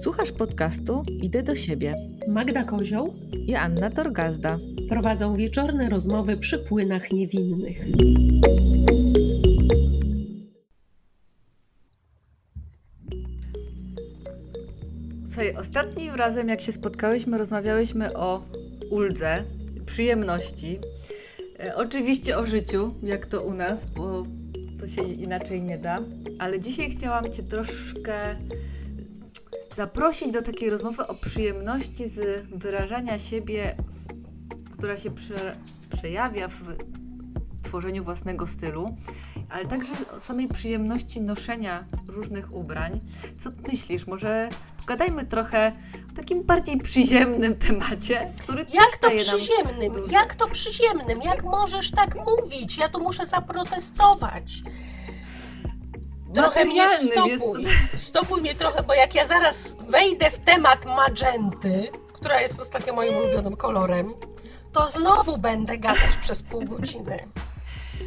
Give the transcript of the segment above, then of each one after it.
Słuchasz podcastu Idę do siebie Magda Kozioł i Anna Torgazda. prowadzą wieczorne rozmowy przy płynach niewinnych. Słuchaj, ostatnim razem jak się spotkałyśmy, rozmawiałyśmy o uldze, przyjemności. E, oczywiście o życiu, jak to u nas, bo to się inaczej nie da. Ale dzisiaj chciałam Cię troszkę zaprosić do takiej rozmowy o przyjemności z wyrażania siebie, która się prze, przejawia w tworzeniu własnego stylu, ale także o samej przyjemności noszenia różnych ubrań. Co myślisz? Może pogadajmy trochę o takim bardziej przyziemnym temacie, który Jak to nam przyziemnym? Jak to przyziemnym? Jak możesz tak mówić? Ja tu muszę zaprotestować. Trochę mnie Materialnym jest stopuj. Stopuj mnie trochę, bo jak ja zaraz wejdę w temat magenty, która jest ostatnio moim ulubionym kolorem, to znowu będę gadać przez pół godziny.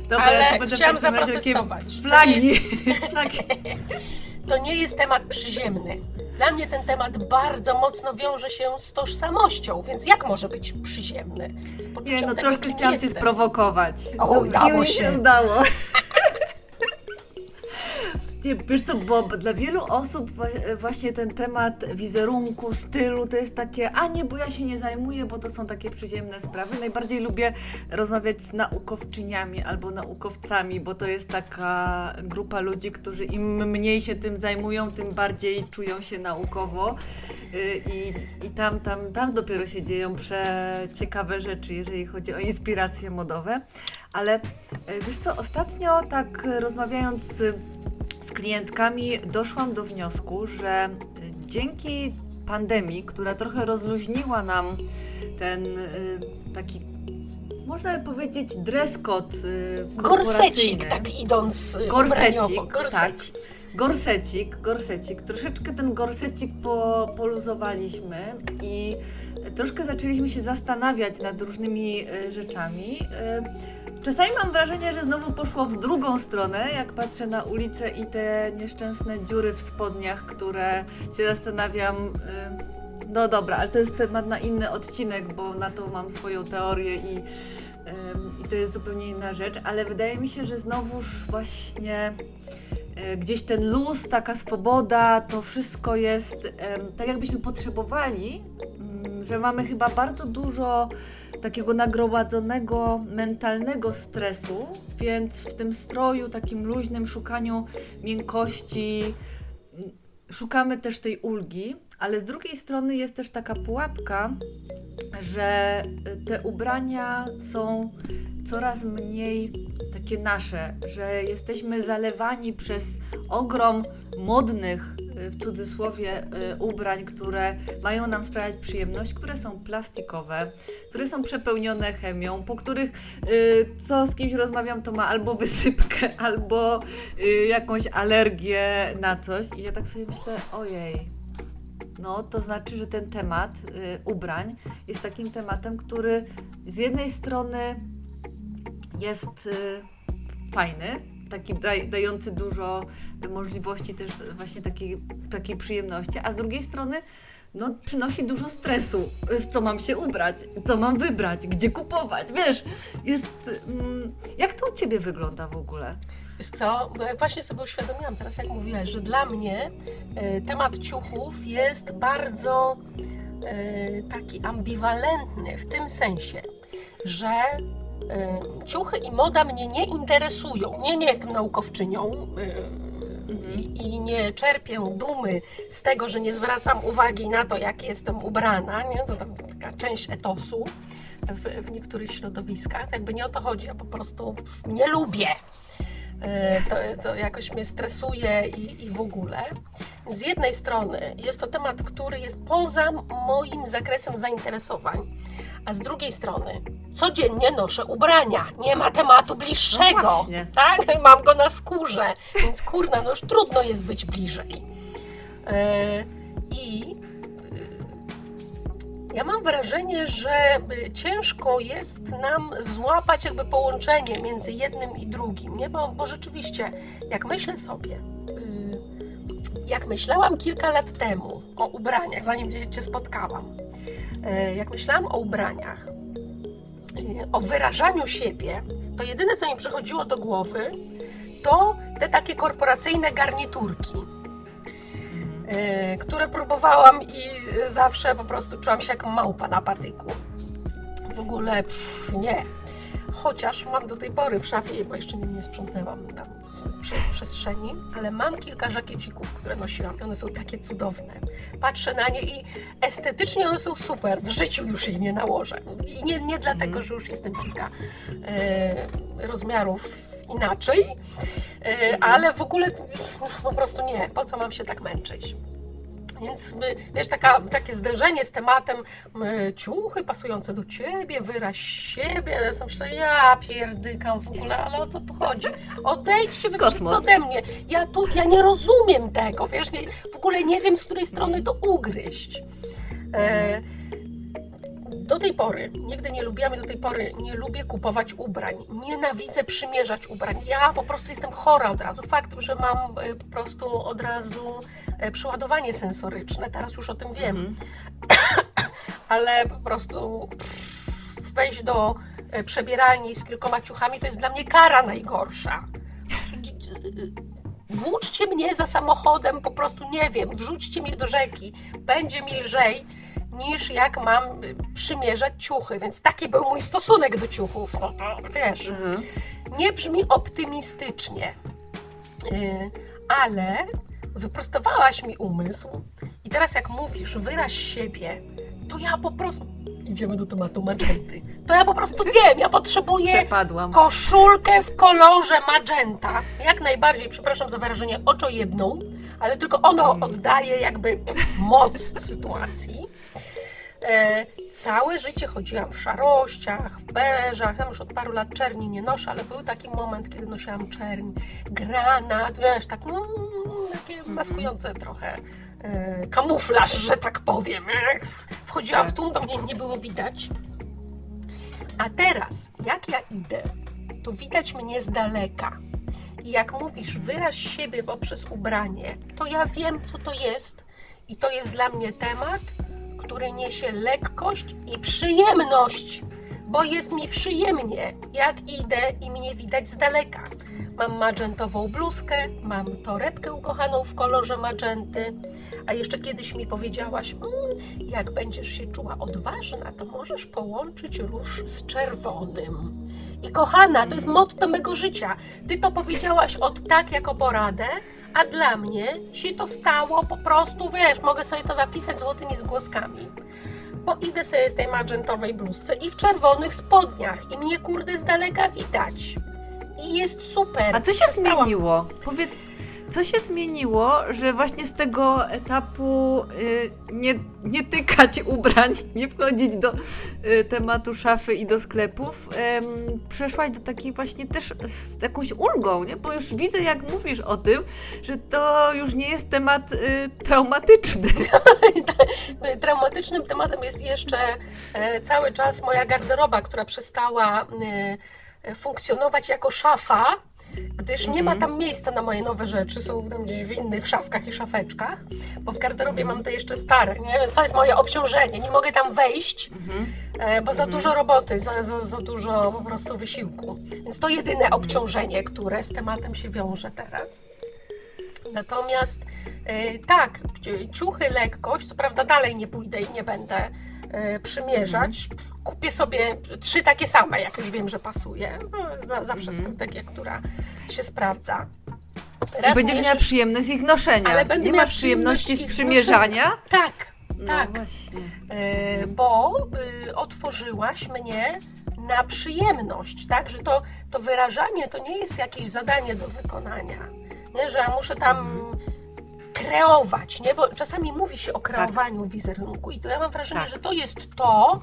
Dobra, ale tu będę chciałam takim razie takie zaprotestować. Flagi. Flagi. To nie jest temat przyziemny. Dla mnie ten temat bardzo mocno wiąże się z tożsamością, więc jak może być przyziemny? Z Nie, no tego, troszkę chciałam Cię sprowokować. O, udało się. udało. Nie, wiesz co, bo dla wielu osób właśnie ten temat wizerunku, stylu to jest takie, a nie, bo ja się nie zajmuję, bo to są takie przyziemne sprawy. Najbardziej lubię rozmawiać z naukowczyniami albo naukowcami, bo to jest taka grupa ludzi, którzy im mniej się tym zajmują, tym bardziej czują się naukowo Y, i, i tam, tam, tam dopiero się dzieją przeciekawe rzeczy, jeżeli chodzi o inspiracje modowe. Ale y, wiesz co, ostatnio tak rozmawiając z, z klientkami doszłam do wniosku, że dzięki pandemii, która trochę rozluźniła nam ten y, taki, można by powiedzieć, dress code y, Gorsecik, tak idąc y, Gorsecik, ubraniowo. tak. Gorsecik, gorsecik. Troszeczkę ten gorsecik po, poluzowaliśmy i troszkę zaczęliśmy się zastanawiać nad różnymi e, rzeczami. E, Czasami mam wrażenie, że znowu poszło w drugą stronę, jak patrzę na ulicę i te nieszczęsne dziury w spodniach, które się zastanawiam. e, No dobra, ale to jest temat na inny odcinek, bo na to mam swoją teorię i, i to jest zupełnie inna rzecz, ale wydaje mi się, że znowuż właśnie gdzieś ten luz, taka swoboda, to wszystko jest tak, jakbyśmy potrzebowali, mm, że mamy chyba bardzo dużo takiego nagromadzonego mentalnego stresu, więc w tym stroju, takim luźnym szukaniu miękkości, mm, szukamy też tej ulgi, ale z drugiej strony jest też taka pułapka, że y, te ubrania są coraz mniej takie nasze, że jesteśmy zalewani przez ogrom modnych, y, w cudzysłowie, y, ubrań, które mają nam sprawiać przyjemność, które są plastikowe, które są przepełnione chemią, po których co z kimś rozmawiam, to ma albo wysypkę, albo jakąś alergię na coś. I ja tak sobie myślę, ojej. No, to znaczy, że ten temat y, ubrań jest takim tematem, który z jednej strony jest y, fajny, taki daj, dający dużo możliwości też właśnie takiej, takiej przyjemności, a z drugiej strony no, przynosi dużo stresu, y, w co mam się ubrać, co mam wybrać, gdzie kupować, wiesz, jest, mm, jak to u Ciebie wygląda w ogóle? Wiesz co, ja właśnie sobie uświadomiłam teraz, jak mówiłaś, że dla mnie e, temat ciuchów jest bardzo e, taki ambiwalentny w tym sensie, że e, ciuchy i moda mnie nie interesują. Nie, nie jestem naukowczynią. e, I, nie czerpię dumy z tego, że nie zwracam uwagi na to, jak jestem ubrana. Nie? To tam taka część etosu w, w niektórych środowiskach. Jakby nie o to chodzi, ja po prostu nie lubię. E, to, to jakoś mnie stresuje i, i w ogóle. Z jednej strony jest to temat, który jest poza moim zakresem zainteresowań, a z drugiej strony codziennie noszę ubrania. Nie ma tematu bliższego. No właśnie. tak? Mam go na skórze, więc kurna, no już trudno jest być bliżej. E, I ja mam wrażenie, że y, ciężko jest nam złapać jakby połączenie między jednym i drugim, nie? Bo, bo rzeczywiście, jak myślę sobie, jak myślałam kilka lat temu o ubraniach, zanim Cię spotkałam, e, jak myślałam o ubraniach, e, o wyrażaniu siebie, to jedyne, co mi przychodziło do głowy, to te takie korporacyjne garniturki, e, które próbowałam i zawsze po prostu czułam się jak małpa na patyku. W ogóle pff, nie. Chociaż mam do tej pory w szafie, bo jeszcze nie, nie sprzątnęłam tam prze, przestrzeni, ale mam kilka żakiecików, które nosiłam i one są takie cudowne. Patrzę na nie i estetycznie one są super. W życiu już ich nie nałożę. I nie, nie dlatego, że już jestem kilka e, rozmiarów inaczej, e, ale w ogóle po prostu nie. Po co mam się tak męczyć? Więc wiesz, taka, takie zderzenie z tematem ciuchy pasujące do ciebie, wyraź siebie. Ja sobie myślę, ja pierdykam w ogóle, ale o co tu chodzi? Odejdźcie wy wszyscy ode mnie. Ja tu, ja nie rozumiem tego, wiesz, nie, w ogóle nie wiem, z której strony to ugryźć. E, do tej pory, nigdy nie lubiłam i do tej pory nie lubię kupować ubrań. Nienawidzę przymierzać ubrań. Ja po prostu jestem chora od razu. Fakt, że mam e, po prostu od razu e, przeładowanie sensoryczne, teraz już o tym wiem. Ale po prostu pff, wejść do e, przebieralni z kilkoma ciuchami to jest dla mnie kara najgorsza. Włóczcie mnie za samochodem, po prostu nie wiem, wrzućcie mnie do rzeki. Będzie mi lżej niż jak mam przymierzać ciuchy, więc taki był mój stosunek do ciuchów. No to wiesz, nie brzmi optymistycznie, Y, ale wyprostowałaś mi umysł i teraz jak mówisz, wyraź siebie, to ja po prostu. Idziemy do tematu magenty. To ja po prostu wiem, ja potrzebuję Przepadłam. koszulkę w kolorze magenta. Jak najbardziej, przepraszam za wyrażenie, oczojebną, ale tylko ono oddaje jakby moc sytuacji. E, całe życie chodziłam w szarościach, w beżach, tam już od paru lat czerni nie noszę, ale był taki moment, kiedy nosiłam czerń, granat, wiesz, tak no, takie maskujące trochę e, kamuflaż, że tak powiem. Wchodziłam w tłum, to mnie nie było widać. A teraz, jak ja idę, to widać mnie z daleka. I jak mówisz, wyraź siebie poprzez ubranie, to ja wiem, co to jest. I to jest dla mnie temat, który niesie lekkość i przyjemność, bo jest mi przyjemnie, jak idę i mnie widać z daleka. Mam magentową bluzkę, mam torebkę ukochaną w kolorze magenty, a jeszcze kiedyś mi powiedziałaś, mm, jak będziesz się czuła odważna, to możesz połączyć róż z czerwonym. I kochana, to jest motto mego życia. Ty to powiedziałaś od tak jako poradę, a dla mnie się to stało po prostu, wiesz, mogę sobie to zapisać złotymi zgłoskami. Bo idę sobie w tej magentowej bluzce i w czerwonych spodniach i mnie kurde z daleka widać. I jest super. A co się zmieniło? Powiedz, co się zmieniło, że właśnie z tego etapu y, nie, nie tykać ubrań, nie wchodzić do y, tematu szafy i do sklepów, em, przeszłaś do takiej właśnie też z jakąś ulgą, nie? Bo już widzę, jak mówisz o tym, że to już nie jest temat y, traumatyczny. Traumatycznym tematem jest jeszcze e, cały czas moja garderoba, która przestała e, funkcjonować jako szafa, gdyż nie ma tam miejsca na moje nowe rzeczy, są tam gdzieś w innych szafkach i szafeczkach, bo w garderobie mam te jeszcze stare, nie? więc to jest moje obciążenie, nie mogę tam wejść, e, bo za dużo roboty, za, za, za dużo po prostu wysiłku. Więc to jedyne obciążenie, które z tematem się wiąże teraz. Natomiast e, tak, ci- ciuchy, lekkość, co prawda dalej nie pójdę i nie będę przymierzać. Kupię sobie trzy takie same, jak już wiem, że pasuje. No, za, zawsze strategia, która się sprawdza. Raz Będziesz miała przyjemność ich noszenia. Ale będę nie miała masz przyjemności z przymierzania? Tak, No tak. właśnie. E, bo y, otworzyłaś mnie na przyjemność, tak? Że to, to wyrażanie to nie jest jakieś zadanie do wykonania, nie? Że ja muszę tam kreować, nie? Bo czasami mówi się o kreowaniu wizerunku i to ja mam wrażenie, Tak. że to jest to,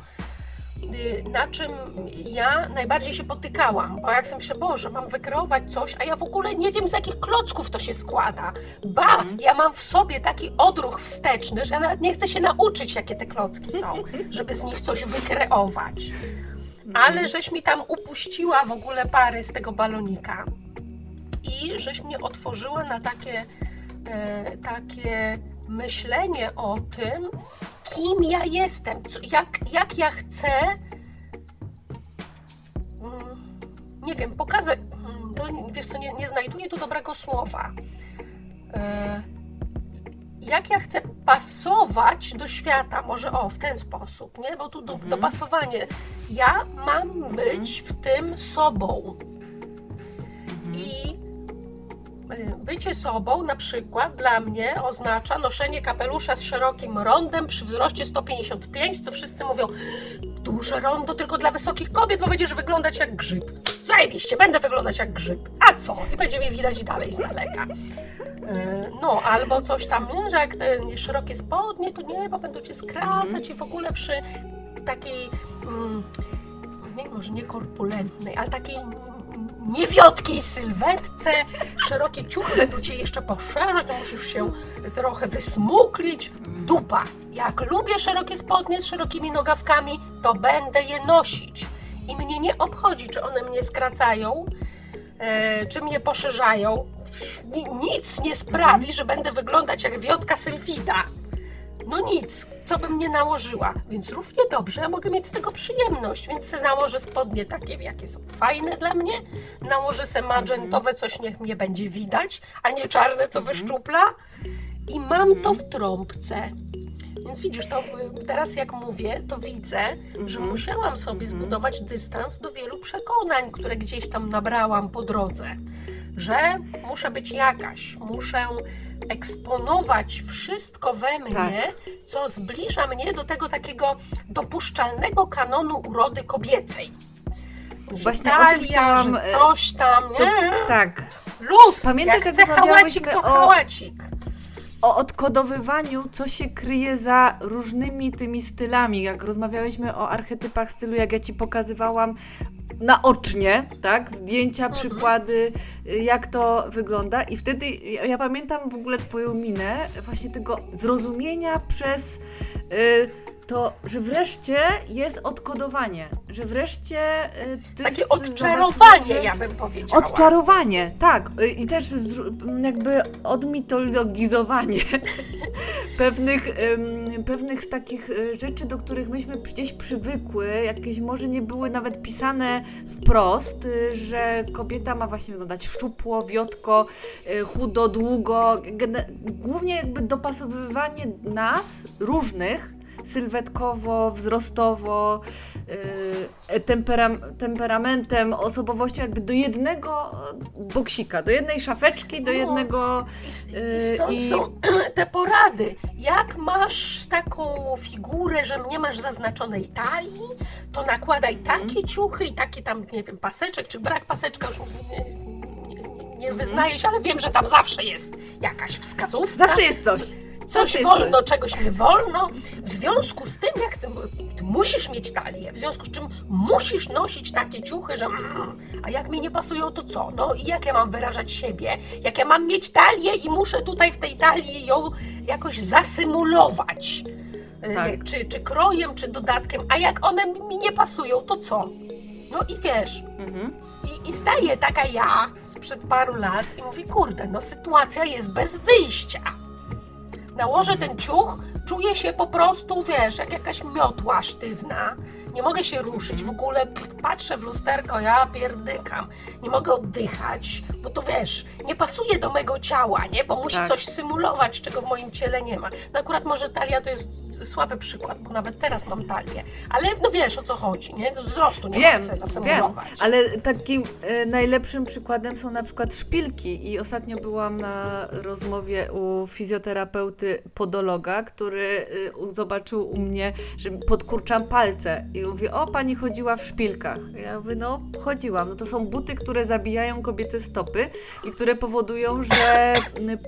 y, na czym ja najbardziej się potykałam, bo jak sobie myślę, Boże, mam wykreować coś, a ja w ogóle nie wiem z jakich klocków to się składa. Ba, ja mam w sobie taki odruch wsteczny, że ja nawet nie chcę się nauczyć, jakie te klocki są, żeby z nich coś wykreować. Ale żeś mi tam upuściła w ogóle pary z tego balonika i żeś mnie otworzyła na takie takie myślenie o tym, kim ja jestem, co, jak, jak ja chcę, mm, nie wiem, pokazać, mm, wiesz co, nie, nie znajduję tu dobrego słowa. E, jak ja chcę pasować do świata, może o, w ten sposób, nie? Bo tu do, dopasowanie. Ja mam być w tym sobą. I y, bycie sobą na przykład dla mnie oznacza noszenie kapelusza z szerokim rondem przy wzroście 155, co wszyscy mówią, duże rondo tylko dla wysokich kobiet, bo będziesz wyglądać jak grzyb. Zajebiście, będę wyglądać jak grzyb. A co? I będzie mnie widać dalej z daleka. Y, No, albo coś tam, że jak te szerokie spodnie, to nie, bo będą cię skracać i w ogóle przy takiej, mm, nie, może nie korpulentnej, ale takiej niewiotkiej sylwetce, szerokie ciuchy będą cię jeszcze poszerzać, to musisz się trochę wysmuklić. Dupa. Jak lubię szerokie spodnie z szerokimi nogawkami, to będę je nosić. I mnie nie obchodzi, czy one mnie skracają, e, czy mnie poszerzają. Ni- nic nie sprawi, że będę wyglądać jak wiotka sylfida. No nic, co bym nie nałożyła. Więc równie dobrze ja mogę mieć z tego przyjemność, więc se nałożę spodnie takie, jakie są fajne dla mnie. Nałożę se magentowe, coś niech mnie będzie widać, a nie czarne, co wyszczupla. I mam to w trąbce. Więc widzisz, to y, teraz jak mówię, to widzę, że musiałam sobie zbudować dystans do wielu przekonań, które gdzieś tam nabrałam po drodze. Że muszę być jakaś, muszę eksponować wszystko we mnie, co zbliża mnie do tego takiego dopuszczalnego kanonu urody kobiecej. Właśnie o tym chciałam, e, coś tam, To, nie? tak. Luz, Pamiętaj, jak jak chce hałacik, to rozmawiałyśmy o- hałacik. o odkodowywaniu, co się kryje za różnymi tymi stylami. Jak rozmawiałyśmy o archetypach stylu, jak ja ci pokazywałam naocznie, tak? Zdjęcia, przykłady, y, jak to wygląda. I wtedy ja, ja pamiętam w ogóle Twoją minę, właśnie tego zrozumienia przez y, to, że wreszcie jest odkodowanie, że wreszcie y, ty Takie odczarowanie, ja bym powiedziała. Odczarowanie, tak. Y, I też zru- jakby odmitologizowanie pewnych, ym, pewnych z takich y, rzeczy, do których myśmy gdzieś przywykły, jakieś może nie były nawet pisane wprost, y, że kobieta ma właśnie wyglądać szczupło, wiotko, y, chudo, długo. Głównie jakby dopasowywanie nas, różnych, sylwetkowo, wzrostowo, yy, temperam, temperamentem, osobowością, jakby do jednego boksika, do jednej szafeczki, do No. jednego. Yy, stąd i- są te porady. Jak masz taką figurę, że nie masz zaznaczonej talii, to nakładaj Mhm. takie ciuchy i taki tam, nie wiem, paseczek, czy brak paseczka, już nie, nie, Mhm. nie wyznaję się, ale wiem, że tam zawsze jest jakaś wskazówka. Zawsze jest coś. Coś jest wolno, czegoś nie wolno. W związku z tym, jak chcę, musisz mieć talię, w związku z czym musisz nosić takie ciuchy, że mm, a jak mi nie pasują, to co? No i jak ja mam wyrażać siebie? Jak ja mam mieć talię i muszę tutaj w tej talii ją jakoś zasymulować? E, Tak. Czy, czy krojem, czy dodatkiem, a jak one mi nie pasują, to co? No i wiesz, Mhm. i, I staje taka ja sprzed paru lat i mówi, kurde, no sytuacja jest bez wyjścia. Nałożę ten ciuch, czuję się po prostu, wiesz, jak jakaś miotła sztywna. Nie mogę się ruszyć, w ogóle patrzę w lusterko, ja pierdykam. Nie mogę oddychać, bo to wiesz, nie pasuje do mego ciała, nie? Bo musi Tak. coś symulować, czego w moim ciele nie ma. No akurat może talia to jest słaby przykład, bo nawet teraz mam talię. Ale no wiesz o co chodzi, nie? Wzrostu nie Wiem, mogę sobie wiem, zasymulować. ale takim e, najlepszym przykładem są na przykład szpilki i ostatnio byłam na rozmowie u fizjoterapeuty podologa, który e, u- zobaczył u mnie, że podkurczam palce i mówi, o pani chodziła w szpilkach. Ja mówię, no chodziłam, no to są buty, które zabijają kobiece stopy i które powodują, że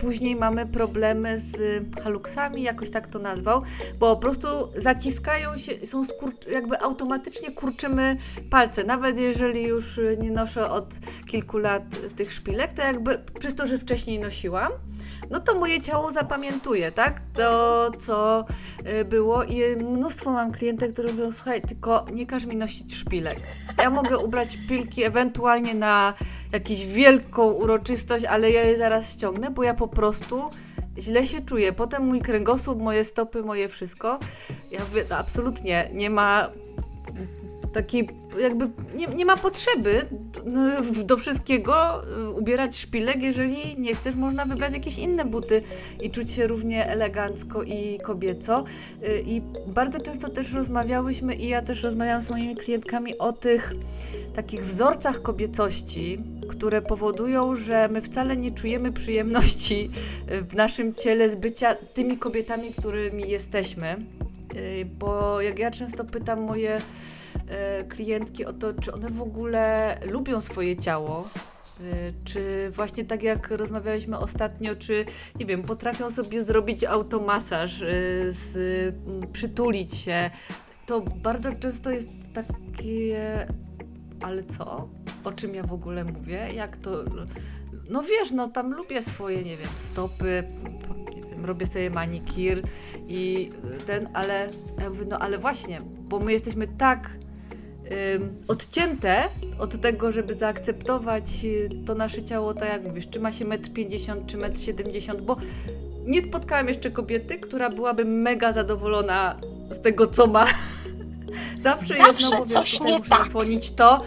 później mamy problemy z haluksami, jakoś tak to nazwał, bo po prostu zaciskają się, są jakby automatycznie kurczymy palce. Nawet jeżeli już y, nie noszę od kilku lat tych szpilek, to jakby przez to, że wcześniej nosiłam, no to moje ciało zapamiętuje, tak? To, co y, było i mnóstwo mam klientek, które mówią, słuchaj, tylko nie każ mi nosić szpilek. Ja mogę ubrać szpilki ewentualnie na jakąś wielką uroczystość, ale ja je zaraz ściągnę, bo ja po prostu źle się czuję. Potem mój kręgosłup, moje stopy, moje wszystko. Ja mówię, absolutnie nie ma takiej, jakby nie, nie ma potrzeby no, w- do wszystkiego y, ubierać szpilek, jeżeli nie chcesz, można wybrać jakieś inne buty i czuć się równie elegancko i kobieco. Y, I bardzo często też rozmawiałyśmy i ja też rozmawiałam z moimi klientkami o tych takich wzorcach kobiecości, które powodują, że my wcale nie czujemy przyjemności y, w naszym ciele z bycia tymi kobietami, którymi jesteśmy. Bo jak ja często pytam moje klientki o to, czy one w ogóle lubią swoje ciało. e, Czy właśnie tak jak rozmawialiśmy ostatnio, czy nie wiem, potrafią sobie zrobić automasaż, e, z, przytulić się, to bardzo często jest takie, ale co? O czym ja w ogóle mówię? Jak to? No wiesz, no tam lubię swoje, nie wiem, stopy, robię sobie manikir i ten, ale no ale właśnie, bo my jesteśmy tak odcięte od tego, żeby zaakceptować y, to nasze ciało, tak jak mówisz, czy ma się 1,50 m, czy 1,70 m, bo nie spotkałam jeszcze kobiety, która byłaby mega zadowolona z tego, co ma. Zawsze, ja Zawsze wiesz, coś nie muszę tak. zasłonić to.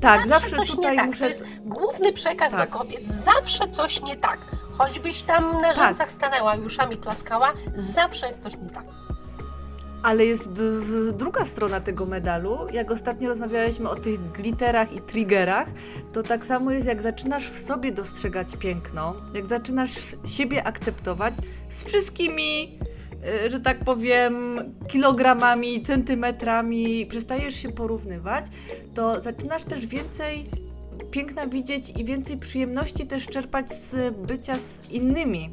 Tak, zawsze, coś tutaj tak. muszę. To jest główny przekaz Tak. dla kobiet. Zawsze coś nie tak. Choćbyś tam na rzęsach stanęła i uszami klaskała, zawsze jest coś nie tak. Ale jest druga strona tego medalu. Jak ostatnio rozmawialiśmy o tych glitterach i triggerach, to tak samo jest, jak zaczynasz w sobie dostrzegać piękno, jak zaczynasz siebie akceptować z wszystkimi, y, że tak powiem, kilogramami, centymetrami, przestajesz się porównywać, to zaczynasz też więcej piękna widzieć i więcej przyjemności też czerpać z bycia z innymi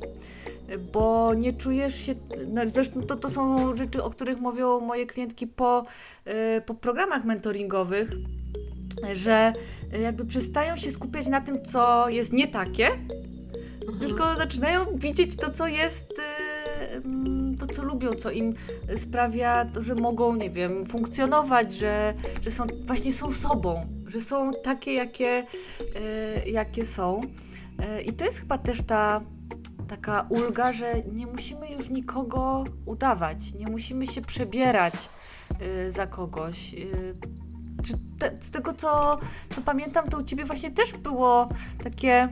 bo nie czujesz się. No zresztą to, to są rzeczy, o których mówią moje klientki po, y, po programach mentoringowych, że jakby przestają się skupiać na tym, co jest nie takie, tylko zaczynają widzieć to, co jest. y, mm, To, co lubią, co im sprawia to, że mogą, nie wiem, funkcjonować, że, że są, właśnie są sobą, że są takie, jakie, y, jakie są. Y, I to jest chyba też ta, taka ulga, że nie musimy już nikogo udawać, nie musimy się przebierać y, za kogoś. Te, z tego, co, co pamiętam, to u ciebie właśnie też było takie,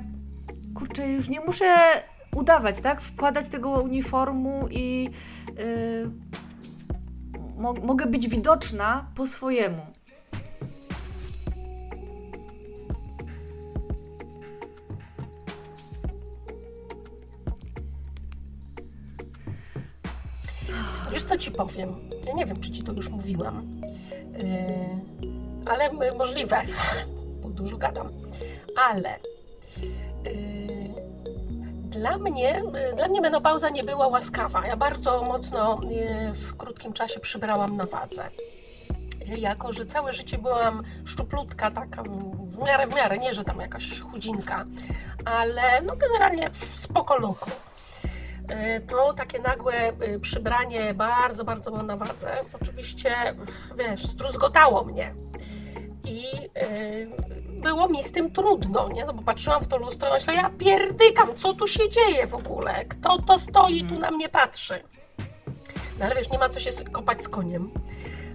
kurczę, już nie muszę udawać, tak? Wkładać tego uniformu i y, mo- mogę być widoczna po swojemu. Wiesz co ci powiem? Ja nie wiem, czy ci to już mówiłam, yy, ale możliwe, bo dużo gadam. Ale yy, dla mnie, yy, dla mnie menopauza nie była łaskawa. Ja bardzo mocno yy, w krótkim czasie przybrałam na wadze. Jako, że całe życie byłam szczuplutka, taka w miarę, w miarę, nie, że tam jakaś chudzinka, ale no generalnie spoko luku. Y, to takie nagłe y, przybranie bardzo, bardzo na wadze, oczywiście, wiesz, struzgotało mnie. I y, było mi z tym trudno, nie? No bo patrzyłam w to lustro i myślę, ja pierdykam, co tu się dzieje w ogóle? Kto to stoi, tu na mnie patrzy? No ale wiesz, nie ma co się kopać z koniem.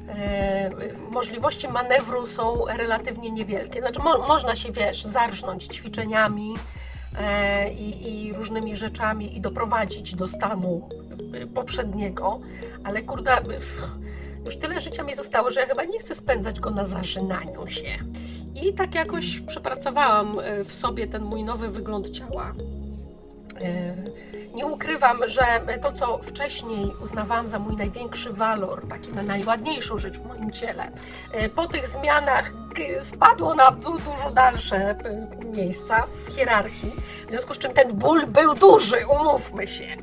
E, możliwości manewru są relatywnie niewielkie. Znaczy, mo- można się, wiesz, zarżnąć ćwiczeniami e, i, i różnymi rzeczami i doprowadzić do stanu poprzedniego, ale kurde, już tyle życia mi zostało, że ja chyba nie chcę spędzać go na zażynaniu się. I tak jakoś przepracowałam e, w sobie ten mój nowy wygląd ciała. E, Nie ukrywam, że to, co wcześniej uznawałam za mój największy walor, taki na najładniejszą rzecz w moim ciele, e, po tych zmianach spadło na du- dużo dalsze miejsca w hierarchii, w związku z czym ten ból był duży, umówmy się.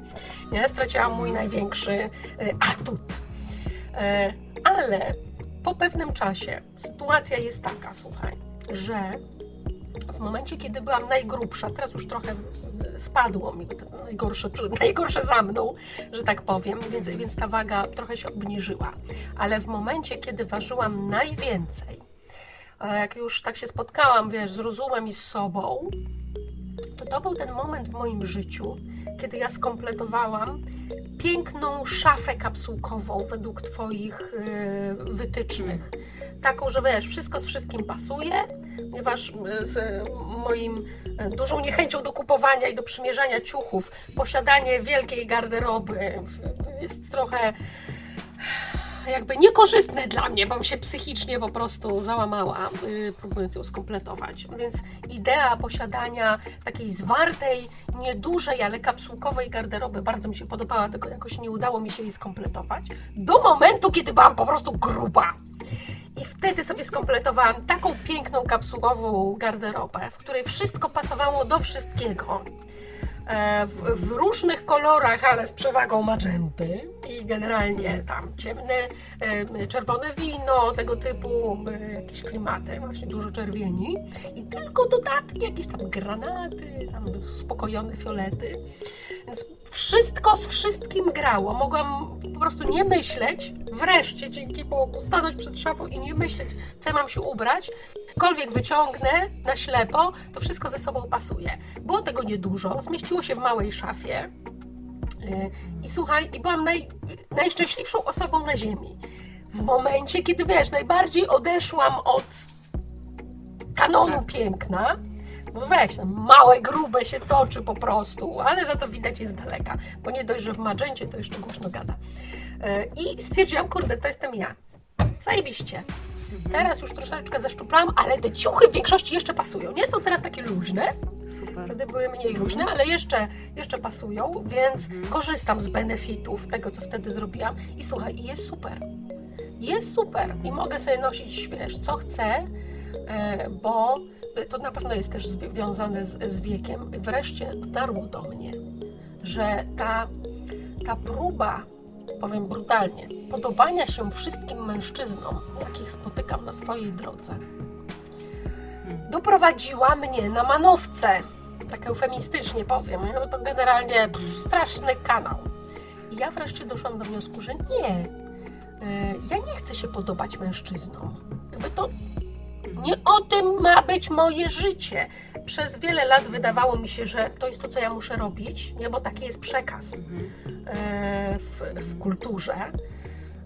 Nie? Straciłam mój największy atut. Ale po pewnym czasie sytuacja jest taka, słuchaj, że w momencie, kiedy byłam najgrubsza, teraz już trochę spadło mi najgorsze, najgorsze za mną, że tak powiem, więc, więc ta waga trochę się obniżyła. Ale w momencie, kiedy ważyłam najwięcej, jak już tak się spotkałam, wiesz, z rozumem i z sobą, to to był ten moment w moim życiu, kiedy ja skompletowałam piękną szafę kapsułkową według Twoich yy, wytycznych. Taką, że wiesz, wszystko z wszystkim pasuje, ponieważ yy, z moim yy, dużą niechęcią do kupowania i do przymierzania ciuchów, posiadanie wielkiej garderoby jest trochę jakby niekorzystne dla mnie, bym się psychicznie po prostu załamała, yy, próbując ją skompletować. Więc idea posiadania takiej zwartej, niedużej, ale kapsułkowej garderoby bardzo mi się podobała, tylko jakoś nie udało mi się jej skompletować. Do momentu, kiedy byłam po prostu gruba. I wtedy sobie skompletowałam taką piękną kapsułową garderobę, w której wszystko pasowało do wszystkiego. E, w, w różnych kolorach, ale z przewagą magenty i generalnie tam ciemne, e, czerwone wino, tego typu e, jakieś klimaty, właśnie dużo czerwieni i tylko dodatki, jakieś tam granaty, tam spokojone fiolety. Więc wszystko z wszystkim grało. Mogłam po prostu nie myśleć, wreszcie dzięki Bogu, stanąć przed szafą i nie myśleć, co ja mam się ubrać. Cokolwiek wyciągnę na ślepo, to wszystko ze sobą pasuje. Było tego niedużo, zmieściło się w małej szafie. Yy, I słuchaj, i byłam naj, najszczęśliwszą osobą na ziemi. W momencie, kiedy wiesz, najbardziej odeszłam od kanonu piękna, no weź, tam małe, grube się toczy po prostu, ale za to widać jest daleka, bo nie dość, że w magencie to jeszcze głośno gada. Yy, I stwierdziłam, kurde, to jestem ja. Zajebiście. Teraz już troszeczkę zeszczuplałam, ale te ciuchy w większości jeszcze pasują. Nie są teraz takie luźne, Super. wtedy były mniej luźne, ale jeszcze, jeszcze pasują, więc korzystam z benefitów tego, co wtedy zrobiłam. I słuchaj, jest super. Jest super i mogę sobie nosić, wiesz, co chcę, e, bo to na pewno jest też związane z, z wiekiem. Wreszcie dotarło do mnie, że ta, ta próba, powiem brutalnie, podobania się wszystkim mężczyznom, jakich spotykam na swojej drodze, doprowadziła mnie na manowce. Tak eufemistycznie powiem. No to generalnie pff, straszny kanał. I ja wreszcie doszłam do wniosku, że nie. Y, Ja nie chcę się podobać mężczyznom. Jakby to nie o tym ma być moje życie. Przez wiele lat wydawało mi się, że to jest to, co ja muszę robić, nie? bo taki jest przekaz y, w, w kulturze.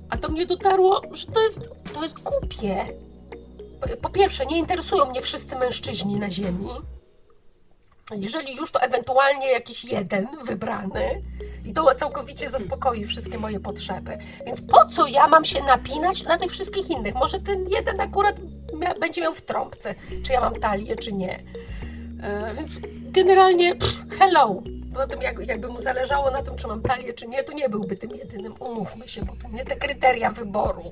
A to mnie dotarło, że to jest, to jest głupie. Po pierwsze, nie interesują mnie wszyscy mężczyźni na Ziemi. Jeżeli już, to ewentualnie jakiś jeden wybrany i to całkowicie zaspokoi wszystkie moje potrzeby. Więc po co ja mam się napinać na tych wszystkich innych? Może ten jeden akurat będzie miał w trąbce, czy ja mam talię, czy nie. E, więc generalnie pff, hello. Poza tym, jak, jakby mu zależało na tym, czy mam talię, czy nie, to nie byłby tym jedynym. Umówmy się, bo to nie te kryteria wyboru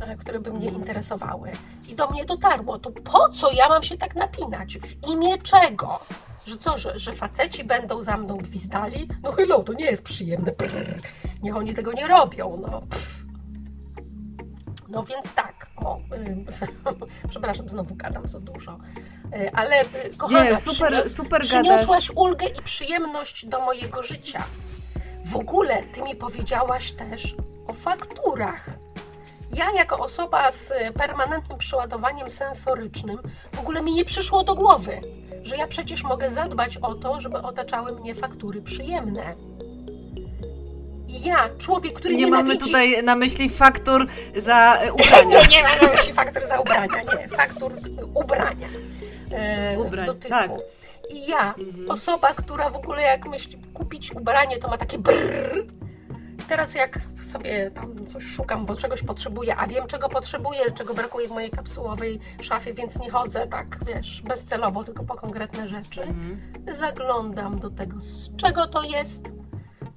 e, które by mnie interesowały. I do mnie dotarło, to po co ja mam się tak napinać? W imię czego? Że co, że, że faceci będą za mną gwizdali? No hello, to nie jest przyjemne. Brrr. Niech oni tego nie robią, no. Pff. No więc tak, o, y, przepraszam, znowu gadam za dużo. Y, ale y, kochana, Nie, super- przynios- super przyniosłaś ulgę i przyjemność do mojego życia. W ogóle ty mi powiedziałaś też o fakturach. Ja, jako osoba z permanentnym przeładowaniem sensorycznym, w ogóle mi nie przyszło do głowy, że ja przecież mogę zadbać o to, żeby otaczały mnie faktury przyjemne. Ja, człowiek, który Nie mamy nienawidzi... tutaj na myśli faktur za e, ubrania. Nie, nie ma na myśli faktur za ubrania, nie, faktur ubrania. E, Ubrań, w dotyku. tak. I ja, osoba, która w ogóle jak myśli kupić ubranie, to ma takie brrr. Teraz jak sobie tam coś szukam, bo czegoś potrzebuję, a wiem czego potrzebuję, czego brakuje w mojej kapsułowej szafie, więc nie chodzę tak, wiesz, bezcelowo, tylko po konkretne rzeczy. Zaglądam do tego, z czego to jest,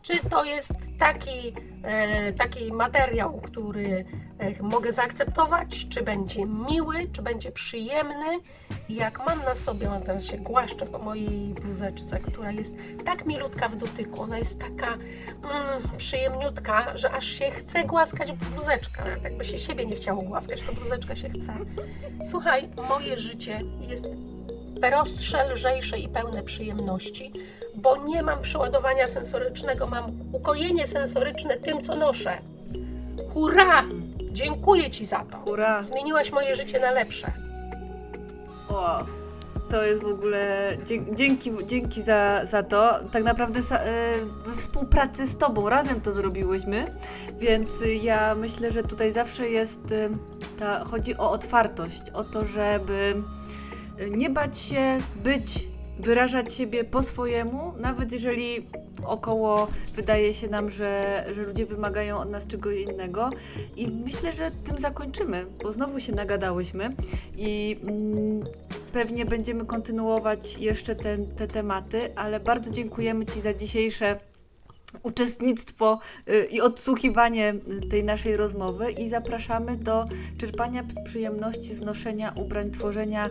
czy to jest taki, e, taki materiał, który e, mogę zaakceptować, czy będzie miły, czy będzie przyjemny. Jak mam na sobie, on teraz się głaszczę po mojej bluzeczce, która jest tak milutka w dotyku, ona jest taka mm, przyjemniutka, że aż się chce głaskać bluzeczka. Jakby się siebie nie chciało głaskać, to bluzeczka się chce. Słuchaj, moje życie jest prostsze, lżejsze i pełne przyjemności, bo nie mam przeładowania sensorycznego, mam ukojenie sensoryczne tym, co noszę. Hurra! Dziękuję Ci za to. Hurra! Zmieniłaś moje życie na lepsze. O, to jest w ogóle. Dzięki, dzięki za, za to. Tak naprawdę e, we współpracy z Tobą razem to zrobiłyśmy, więc ja myślę, że tutaj zawsze jest. y, Ta, chodzi o otwartość, o to, żeby nie bać się być, wyrażać siebie po swojemu, nawet jeżeli około wydaje się nam, że, że ludzie wymagają od nas czegoś innego. I myślę, że tym zakończymy, bo znowu się nagadałyśmy i mm, pewnie będziemy kontynuować jeszcze te tematy, ale bardzo dziękujemy Ci za dzisiejsze uczestnictwo y, i odsłuchiwanie y, tej naszej rozmowy i zapraszamy do czerpania przyjemności z noszenia ubrań, tworzenia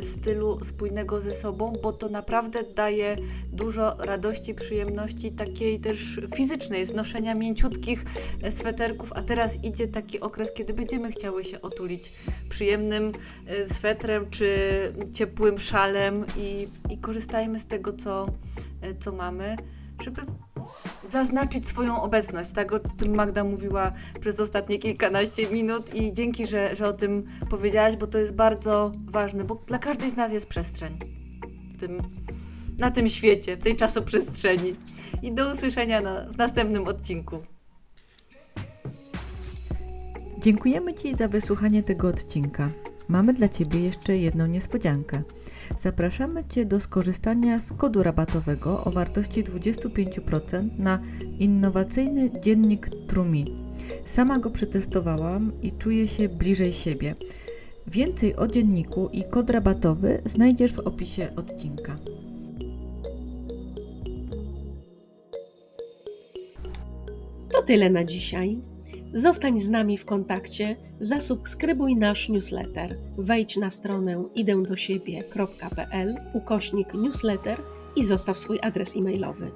y, stylu spójnego ze sobą, bo to naprawdę daje dużo radości, przyjemności, takiej też fizycznej, z noszenia mięciutkich e, sweterków, a teraz idzie taki okres, kiedy będziemy chciały się otulić przyjemnym swetrem czy ciepłym szalem i, i korzystajmy z tego, co, co mamy, żeby zaznaczyć swoją obecność. Tak o tym Magda mówiła przez ostatnie kilkanaście minut i dzięki, że, że o tym powiedziałaś, bo to jest bardzo ważne, bo dla każdej z nas jest przestrzeń tym, na tym świecie, w tej czasoprzestrzeni. I do usłyszenia na, w następnym odcinku. Dziękujemy Ci za wysłuchanie tego odcinka. Mamy dla Ciebie jeszcze jedną niespodziankę. Zapraszamy Cię do skorzystania z kodu rabatowego o wartości 25% na innowacyjny dziennik Trumi. Sama go przetestowałam i czuję się bliżej siebie. Więcej o dzienniku i kod rabatowy znajdziesz w opisie odcinka. To tyle na dzisiaj. Zostań z nami w kontakcie, zasubskrybuj nasz newsletter, wejdź na stronę idędosiebie.pl ukośnik newsletter i zostaw swój adres e-mailowy.